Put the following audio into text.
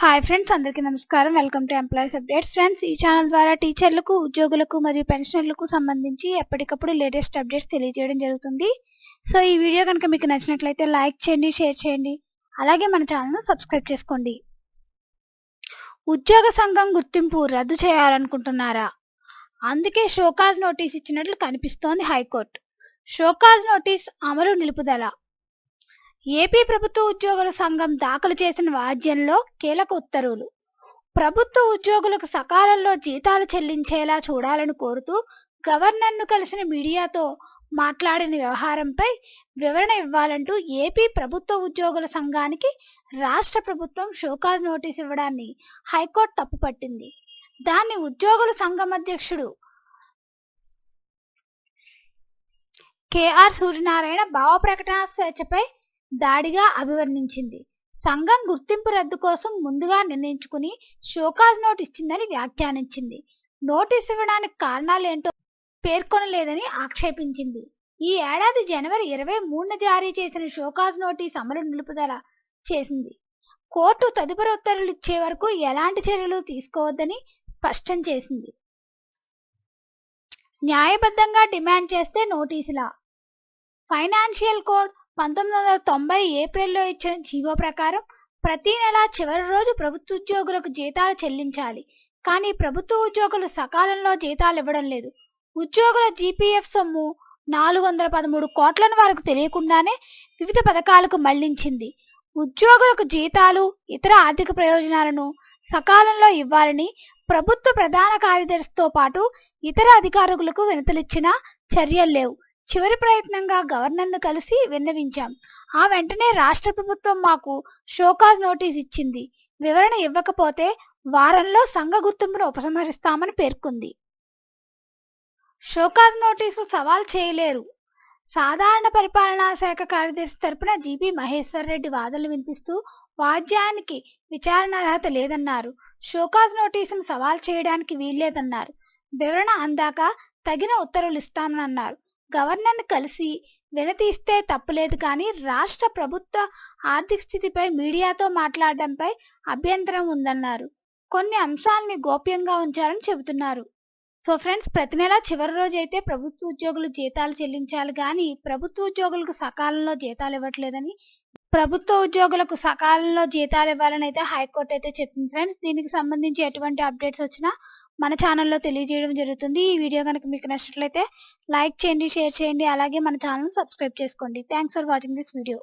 Hi friends అందరికీ నమస్కారం. Welcome to employees updates friends ఈ ఛానల్ ద్వారా టీచర్లకు ఉద్యోగులకు మరియు పెన్షనర్లకు సంబంధించి ఎప్పటికప్పుడు లేటెస్ట్ అప్డేట్స్ తెలియజేయడం జరుగుతుంది. సో ఈ వీడియో కనుక మీకు నచ్చినట్లయితే లైక్ చేయండి షేర్ చేయండి. అలాగే మన ఛానల్ను సబ్స్క్రైబ్ చేసుకోండి. ఉద్యోగ సంఘం గుర్తింపు రద్దు చేయాలనుకుంటున్నారా? అందుకే షోకాజ్ నోటీస్ ఇచ్చినట్లు కనిపిస్తోంది హైకోర్టు. షోకాజ్ నోటీస్ అమలు నిలుపుదల. ఏపీ ప్రభుత్వ ఉద్యోగుల సంఘం దాఖలు చేసిన వాద్యంలో కీలక ఉత్తర్వులు. ప్రభుత్వ ఉద్యోగులకు సకాలంలో జీతాలు చెల్లించేలా చూడాలని కోరుతూ గవర్నర్ను కలిసిన మీడియాతో మాట్లాడిన వ్యవహారంపై వివరణ ఇవ్వాలంటూ ఏపీ ప్రభుత్వ ఉద్యోగుల సంఘానికి రాష్ట్ర ప్రభుత్వం షోకాజ్ నోటీస్ ఇవ్వడాన్ని హైకోర్టు తప్పుపట్టింది దాన్ని ఉద్యోగుల సంఘం అధ్యక్షుడు కేఆర్ సూర్యనారాయణ భావ ప్రకటన స్వేచ్ఛపై దాడిగా అభివర్ణించింది. సంఘం గుర్తింపు రద్దు కోసం ముందుగా నిర్ణయించుకుని షోకాజ్ నోట్ ఇచ్చిందని వ్యాఖ్యానించింది. నోటీస్ ఇవ్వడానికి కారణాలేంటో పేర్కొనలేదని ఆక్షేపించింది. ఈ ఏడాది జనవరి ఇరవై మూడున జారీ చేసిన షోకాజ్ నోటీస్ అమలు నిలుపుదల చేసింది. కోర్టు తదుపరి ఉత్తర్వులు ఇచ్చే వరకు ఎలాంటి చర్యలు తీసుకోవద్దని స్పష్టం చేసింది. న్యాయబద్ధంగా డిమాండ్ చేస్తే నోటీసులా? ఫైనాన్షియల్ కోడ్ పంతొమ్మిది వందల తొంభై ఏప్రిల్లో ఇచ్చిన జీవో ప్రకారం ప్రతి నెల చివరి రోజు ప్రభుత్వ ఉద్యోగులకు జీతాలు చెల్లించాలి. కానీ ప్రభుత్వ ఉద్యోగులు సకాలంలో జీతాలు ఇవ్వడం లేదు. ఉద్యోగుల జీపీఎఫ్ సొమ్ము నాలుగు వందల పదమూడు కోట్లను వారికి తెలియకుండానే వివిధ పథకాలకు మళ్ళించింది. ఉద్యోగులకు జీతాలు ఇతర ఆర్థిక ప్రయోజనాలను సకాలంలో ఇవ్వాలని ప్రభుత్వ ప్రధాన కార్యదర్శితో పాటు ఇతర అధికారులకు వినతులిచ్చినా చర్యలు లేవు. చివరి ప్రయత్నంగా గవర్నర్ను కలిసి విన్నవించాం. ఆ వెంటనే రాష్ట్ర ప్రభుత్వం మాకు షోకాజ్ నోటీస్ ఇచ్చింది. వివరణ ఇవ్వకపోతే వారంలో సంఘ గుర్తింపును ఉపసంహరిస్తామని పేర్కొంది. షోకాజ్ నోటీసు సవాల్ చేయలేరు. సాధారణ పరిపాలనా శాఖ కార్యదర్శి తరపున జీపీ మహేశ్వర్ రెడ్డి వాదనలు వినిపిస్తూ వాద్యానికి విచారణ అర్హత లేదన్నారు. షోకాజ్ నోటీసును సవాల్ చేయడానికి వీల్లేదన్నారు. వివరణ అందాక తగిన ఉత్తర్వులు ఇస్తానన్నారు. గవర్నర్ను కలిసి వినతీస్తే తప్పులేదు కానీ రాష్ట్ర ప్రభుత్వ ఆర్థిక స్థితిపై మీడియాతో మాట్లాడడంపై అభ్యంతరం ఉందన్నారు. కొన్ని అంశాలని గోప్యంగా ఉంచాలని చెబుతున్నారు. సో ఫ్రెండ్స్ ప్రతి నెల చివరి రోజు అయితే ప్రభుత్వ ఉద్యోగులు జీతాలు చెల్లించాలి కానీ ప్రభుత్వ ఉద్యోగులకు సకాలంలో జీతాలు ఇవ్వట్లేదని ప్రభుత్వ ఉద్యోగులకు సకాలంలో జీతాలు ఇవ్వాలని అయితే హైకోర్టు అయితే చెప్పింది ఫ్రెండ్స్ దీనికి సంబంధించి ఎటువంటి అప్డేట్స్ వచ్చినా మన ఛానల్లో తెలియజేయడం జరుగుతుంది. ఈ వీడియో కనుక మీకు నచ్చినట్లయితే లైక్ చేయండి షేర్ చేయండి. అలాగే మన ఛానల్ సబ్స్క్రైబ్ చేసుకోండి. Thanks for watching this video